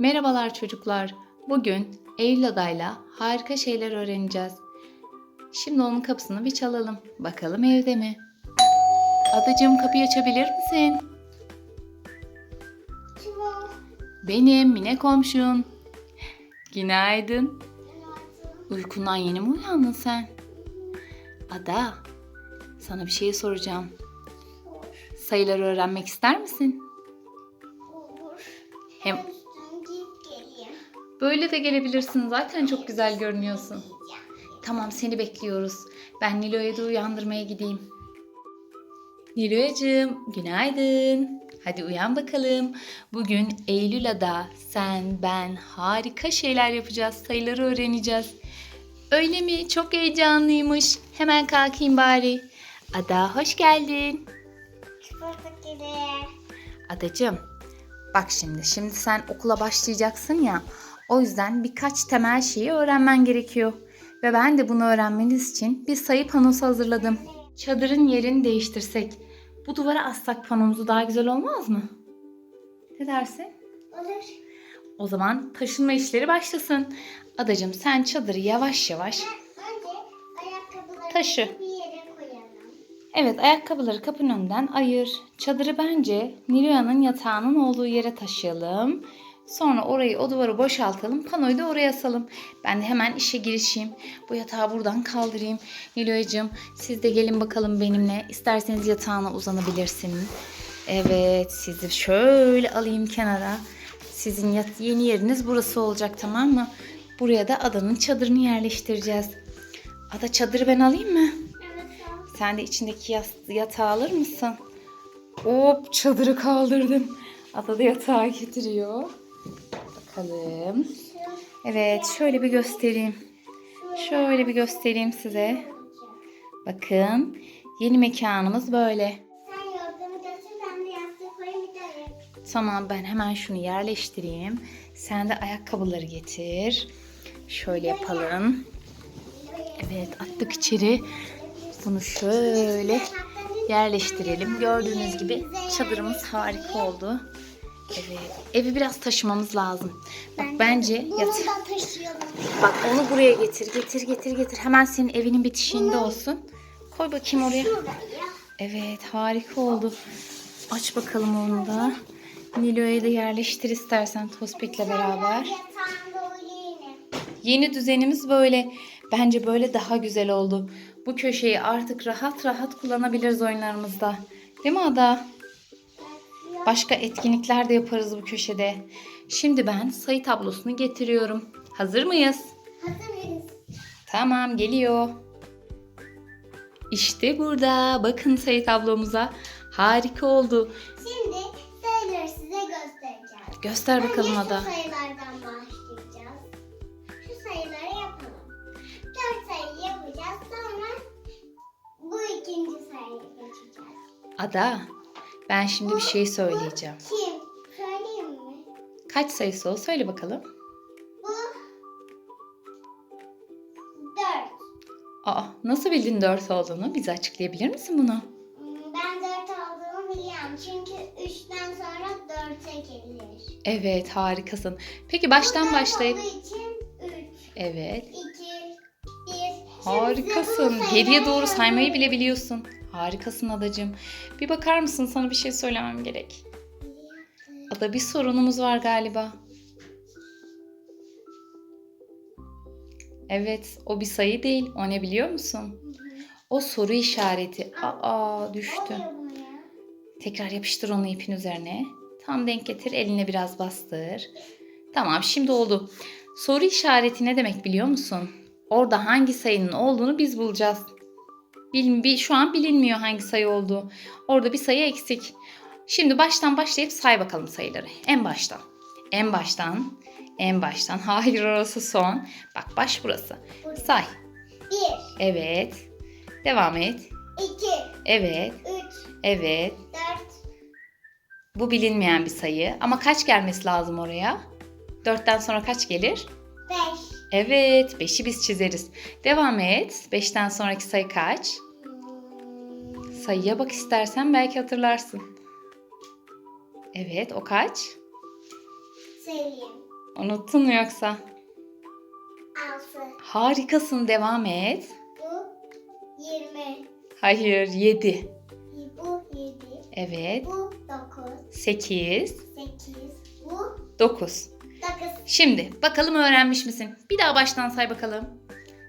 Merhabalar çocuklar. Bugün Eylül adayla harika şeyler öğreneceğiz. Şimdi onun kapısını bir çalalım. Bakalım evde mi? Adacığım kapıyı açabilir misin? Benim Mine komşun. Günaydın. Uykundan yeni mi uyandın sen? Ada, sana bir şey soracağım. Sayıları öğrenmek ister misin? Olur. Hem. Böyle de gelebilirsin. Zaten çok güzel görünüyorsun. Tamam seni bekliyoruz. Ben Nilo'yu da uyandırmaya gideyim. Nilo'cığım günaydın. Hadi uyan bakalım. Bugün Eylül Ada, sen, ben harika şeyler yapacağız. Sayıları öğreneceğiz. Öyle mi? Çok heyecanlıymış. Hemen kalkayım bari. Ada hoş geldin. Adacığım bak şimdi şimdi sen okula başlayacaksın ya o yüzden birkaç temel şeyi öğrenmen gerekiyor. Ve ben de bunu öğrenmeniz için bir sayı panosu hazırladım. Çadırın yerini değiştirsek bu duvara assak panomuzu daha güzel olmaz mı? Ne dersin? Olur. O zaman taşınma işleri başlasın. Adacığım sen çadırı yavaş yavaş Taşı. Evet ayakkabıları kapının önünden ayır. Çadırı bence Nilo'nun yatağının olduğu yere taşıyalım. Sonra orayı o duvarı boşaltalım. Panoyu da oraya asalım. Ben de hemen işe girişeyim. Bu yatağı buradan kaldırayım. Nilo'cığım siz de gelin bakalım benimle. İsterseniz yatağına uzanabilirsiniz. Evet sizi şöyle alayım kenara. Sizin yat- yeni yeriniz burası olacak tamam mı? Buraya da adanın çadırını yerleştireceğiz. Ada çadırı ben alayım mı? Evet. Sen de içindeki yas- yatağı alır mısın? Hop çadırı kaldırdım. Ada da yatağı getiriyor. Bakalım. Evet şöyle bir göstereyim. Şöyle bir göstereyim size. Bakın yeni mekanımız böyle. Sen yorganı götür ben de yastığı koyayım bir tane. Tamam ben hemen şunu yerleştireyim. Sen de ayakkabıları getir. Şöyle yapalım. Evet attık içeri. Bunu şöyle yerleştirelim. Gördüğünüz gibi çadırımız harika oldu. Evet, evi biraz taşımamız lazım. Bak bence Bunu yat. da taşıyalım. Bak onu buraya getir, getir, getir, getir. Hemen senin evinin bitişiğinde olsun. Koy bakayım oraya. Şuraya. Evet, harika oldu. Aç bakalım onu da. Nilo'ya da yerleştir istersen Tospik'le beraber. Yatağında uyuyayım. Yeni düzenimiz böyle. Bence böyle daha güzel oldu. Bu köşeyi artık rahat rahat kullanabiliriz oyunlarımızda. Değil mi Ada? Başka etkinlikler de yaparız bu köşede. Şimdi ben sayı tablosunu getiriyorum. Hazır mıyız? Hazır mıyız? Tamam geliyor. İşte burada. Bakın sayı tablomuza. Harika oldu. Şimdi sayıları size göstereceğim. Göster bakalım Önce Ada. şu sayılardan başlayacağız. Şu sayıları yapalım. Dört sayı yapacağız. Sonra bu ikinci sayıya geçeceğiz. Ada ben şimdi bir şey söyleyeceğim. Kim? Söyleyeyim mi? Kaç sayısı o? Söyle bakalım. Bu dört. Aa nasıl bildin 4 olduğunu? Bize açıklayabilir misin bunu? Hmm, Ben dört olduğunu biliyorum. Çünkü üçten sonra dörte gelir. Evet harikasın. Peki baştan Bu dört başlayıp olduğu için üç, Evet. iki, bir. Şimdi Harikasın. bu Geriye doğru saymayı bile biliyorsun. Harikasın adacığım. Bir bakar mısın? Sana bir şey söylemem gerek. Ada bir sorunumuz var galiba. Evet, o bir sayı değil. O ne biliyor musun? O soru işareti. Aa, düştü. Tekrar yapıştır onu ipin üzerine. Tam denk getir, eline biraz bastır. Tamam, şimdi oldu. Soru işareti ne demek biliyor musun? Orada hangi sayının olduğunu biz bulacağız. Bil, bil- şu an bilinmiyor hangi sayı olduğu. Orada bir sayı eksik. Şimdi baştan başlayıp say bakalım sayıları. En baştan. En baştan. En baştan. Hayır orası son. Bak baş burası. Say. Bir, Evet. Devam et. iki, Evet. üç, Evet. dört, Bu bilinmeyen bir sayı. Ama kaç gelmesi lazım oraya? Dörtten sonra kaç gelir? beş. Evet. Beşi biz çizeriz. Devam et. Beşten sonraki sayı kaç? Sayıya bak istersen belki hatırlarsın. Evet o kaç? Söyleyeyim. Unuttun mu yoksa? Altı. Harikasın devam et. Bu yirmi. Hayır 7. Bu yedi. Evet. Bu dokuz. 8. Sekiz. Bu 9. dokuz. Şimdi bakalım öğrenmiş misin? Bir daha baştan say bakalım.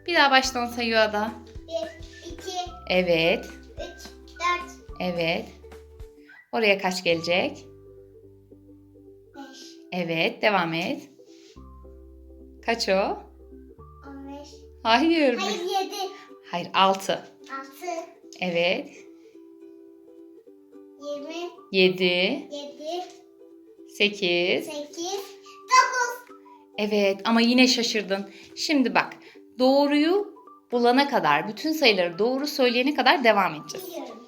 Bir daha baştan sayıyor Ada. Bir, iki, Evet. üç, dört, Evet. Oraya kaç gelecek? beş, Evet. Devam et. Kaç o? on beş. Hayır. Hayır yedi. Hayır 6. Altı. Evet. Yirmi. 7. Yedi. 8. Sekiz. Evet ama yine şaşırdın. Şimdi bak doğruyu bulana kadar, bütün sayıları doğru söyleyene kadar devam edeceğiz. Biliyorum.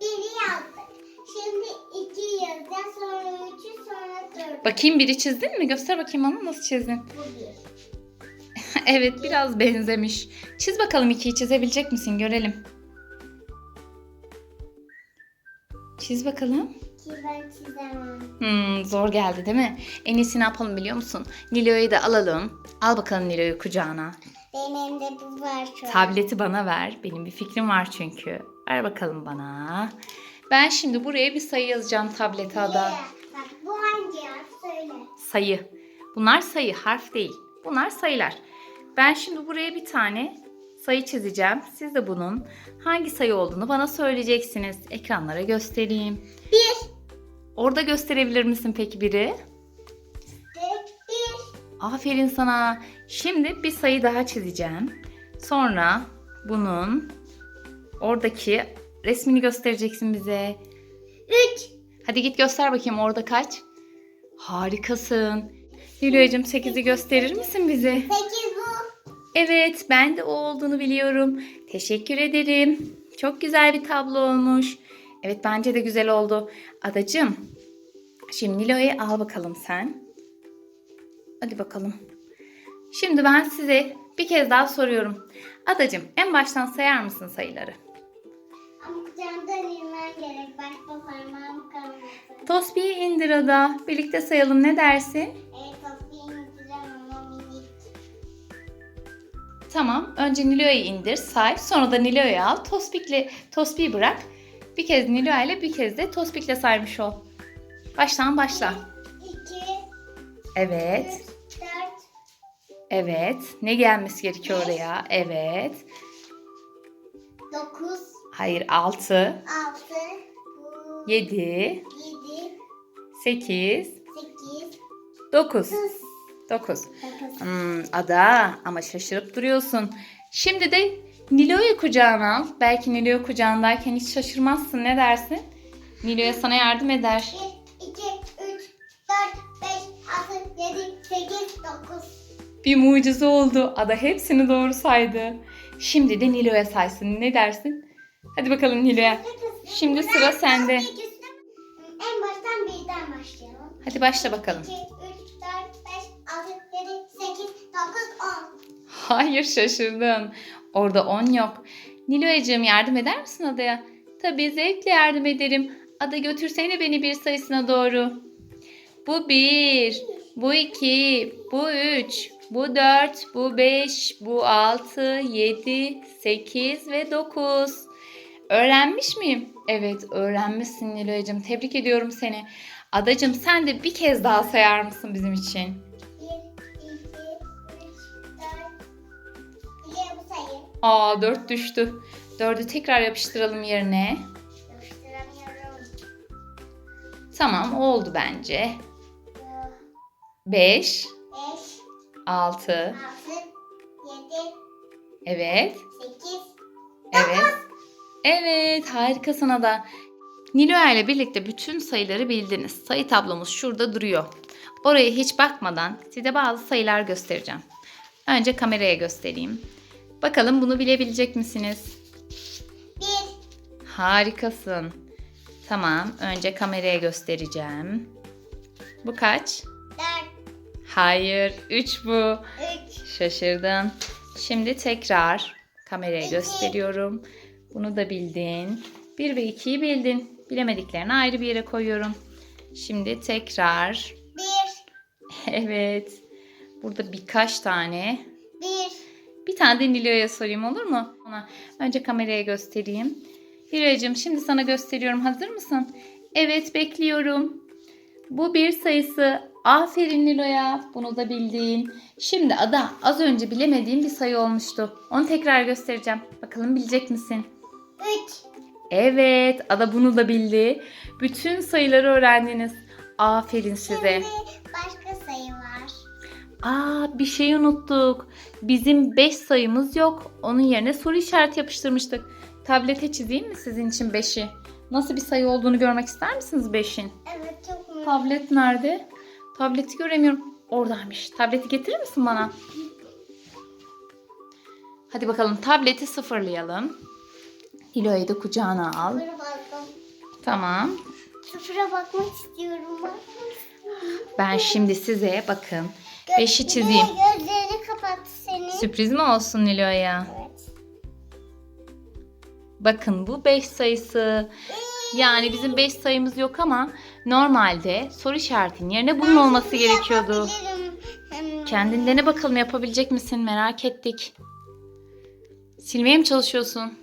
Biri yazdık. Şimdi iki yazacağız. Sonra üçü sonra dört. Bakayım biri çizdin mi? Göster bakayım bana nasıl çizdin. Bu bir. evet biraz benzemiş. Çiz bakalım ikiyi çizebilecek misin görelim. Çiz bakalım. Ki ben çizemem. Hmm, zor geldi değil mi? En iyisi ne yapalım biliyor musun? Nilo'yu da alalım. Al bakalım Nilo'yu kucağına. Benim de bu var şu an. Tableti bana ver. Benim bir fikrim var çünkü. Ver bakalım bana. Ben şimdi buraya bir sayı yazacağım tablete ada. Yeah. Bak bu hangi harf söyle. Sayı. Bunlar sayı, harf değil. Bunlar sayılar. Ben şimdi buraya bir tane sayı çizeceğim. Siz de bunun hangi sayı olduğunu bana söyleyeceksiniz. Ekranlara göstereyim. Bir. Orada gösterebilir misin peki biri? Bir. Aferin sana. Şimdi bir sayı daha çizeceğim. Sonra bunun oradaki resmini göstereceksin bize. Üç. Hadi git göster bakayım orada kaç? Harikasın. Nilo'cum 8'i gösterir misin bize? Sekiz bu. Evet, ben de o olduğunu biliyorum. Teşekkür ederim. Çok güzel bir tablo olmuş. Evet, bence de güzel oldu. Adacığım, şimdi Nilo'yu al bakalım sen. Hadi bakalım. Şimdi ben size bir kez daha soruyorum. Adacığım, en baştan sayar mısın sayıları? Ama camdan inmen gerek. Başka parmağım kalmasın. Tosbi'yi indir Ada. Birlikte sayalım ne dersin? Evet tatlıyı indiremem ama minik. Tamam. Önce Nilo'yu indir, say. Sonra da Nilo'yu al. Tospik'le Tospik'i bırak. Bir kez Nilo ile bir kez de Tospik'le saymış ol. Baştan başla. İki. Evet. Üç. Dört. Evet. Ne gelmesi gerekiyor oraya? Evet. Dokuz. Hayır 6, Altı. Bu. 7, Yedi. 8, Sekiz. 9. Dokuz. 9. Dokuz. Hmm, ada ama şaşırıp duruyorsun. Şimdi de Nilo'yu kucağına al. Belki Nilo'yu kucağındayken hiç şaşırmazsın. Ne dersin? Nilo'ya sana yardım eder. Bir, iki, üç, dört, beş, altı, yedi, sekiz, dokuz. Bir mucize oldu. Ada hepsini doğru saydı. Şimdi de Nilo'ya saysın. Ne dersin? Hadi bakalım Nilo'ya. Şimdi sıra sende. En baştan birden başlayalım. Hadi başla bakalım. 2, 3, 4, 5, 6, 7, 8, 9, 10. Hayır şaşırdın. Orada 10 yok. Nilo'cığım yardım eder misin Ada'ya? Tabii zevkle yardım ederim. Ada götürsene beni bir sayısına doğru. Bu 1, bu 2, bu 3, bu 4, bu 5, bu 6, 7, 8 ve 9. Öğrenmiş miyim? Evet öğrenmişsin Nilo'cığım. Tebrik ediyorum seni. Adacığım sen de bir kez daha sayar mısın bizim için? Aa 4 düştü. 4'ü tekrar yapıştıralım yerine. Yapıştıramıyorum. Tamam oldu bence. 5, 5, 6, 6, 7, evet, 8, evet. Evet harikasın Ada. Nilo ile birlikte bütün sayıları bildiniz. Sayı tablomuz şurada duruyor. Oraya hiç bakmadan size bazı sayılar göstereceğim. Önce kameraya göstereyim. Bakalım bunu bilebilecek misiniz? 1, Harikasın. Tamam, önce kameraya göstereceğim. Bu kaç? 4, Hayır, 3 bu. 3, Şaşırdın. Şimdi tekrar kameraya İki. gösteriyorum. Bunu da bildin. 1 ve 2'yi bildin. Bilemediklerini ayrı bir yere koyuyorum. Şimdi tekrar 1, Evet. Burada birkaç tane. Bir. Tane de Nilo'ya sorayım olur mu? Ona önce kameraya göstereyim. Nilo'cığım şimdi sana gösteriyorum. Hazır mısın? Evet bekliyorum. Bu bir sayısı. Aferin Nilo'ya. Bunu da bildin. Şimdi Ada az önce bilemediğim bir sayı olmuştu. Onu tekrar göstereceğim. Bakalım bilecek misin? Üç. Evet, Ada bunu da bildi. Bütün sayıları öğrendiniz. Aferin size. Şimdi başka sayı var. Aa, bir şey unuttuk. Bizim 5 sayımız yok. Onun yerine soru işareti yapıştırmıştık. Tablete çizeyim mi sizin için 5'i? Nasıl bir sayı olduğunu görmek ister misiniz 5'in? Evet çok mu? Tablet nerede? Tableti göremiyorum. Oradaymış. Tableti getirir misin bana? Hadi bakalım tableti sıfırlayalım. Hilo'yu da kucağına al. Sıfıra baktım. Tamam. Sıfıra bakmak istiyorum. Ben şimdi size bakın. Gö- 5'i Bir de çizeyim. Senin. Sürpriz mi olsun Nilo'ya? Evet. Bakın bu 5 sayısı. Yani bizim 5 sayımız yok ama normalde soru işaretinin yerine bunun olması gerekiyordu. Kendin dene bakalım yapabilecek misin? Merak ettik. Silmeye mi çalışıyorsun?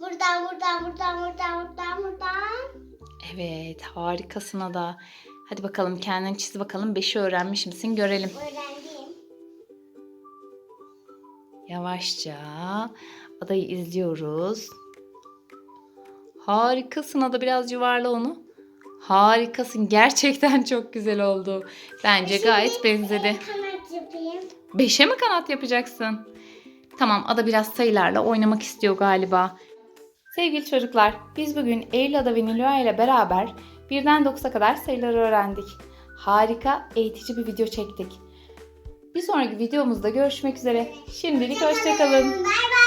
Buradan buradan buradan buradan buradan buradan. Evet harikasın Ada. Hadi bakalım kendin çiz bakalım 5'i öğrenmiş misin görelim. Öğrendim. Yavaşça adayı izliyoruz. Harikasın ada biraz yuvarla onu. Harikasın gerçekten çok güzel oldu. Bence gayet Şimdi, benzedi. Kanat yapayım. Beşe mi kanat yapacaksın? Tamam ada biraz sayılarla oynamak istiyor galiba. Sevgili çocuklar biz bugün Eylül Ada ve Niloa ile beraber birden 9'a kadar sayıları öğrendik. Harika eğitici bir video çektik. Bir sonraki videomuzda görüşmek üzere. Şimdilik hoşçakalın. Bay bay.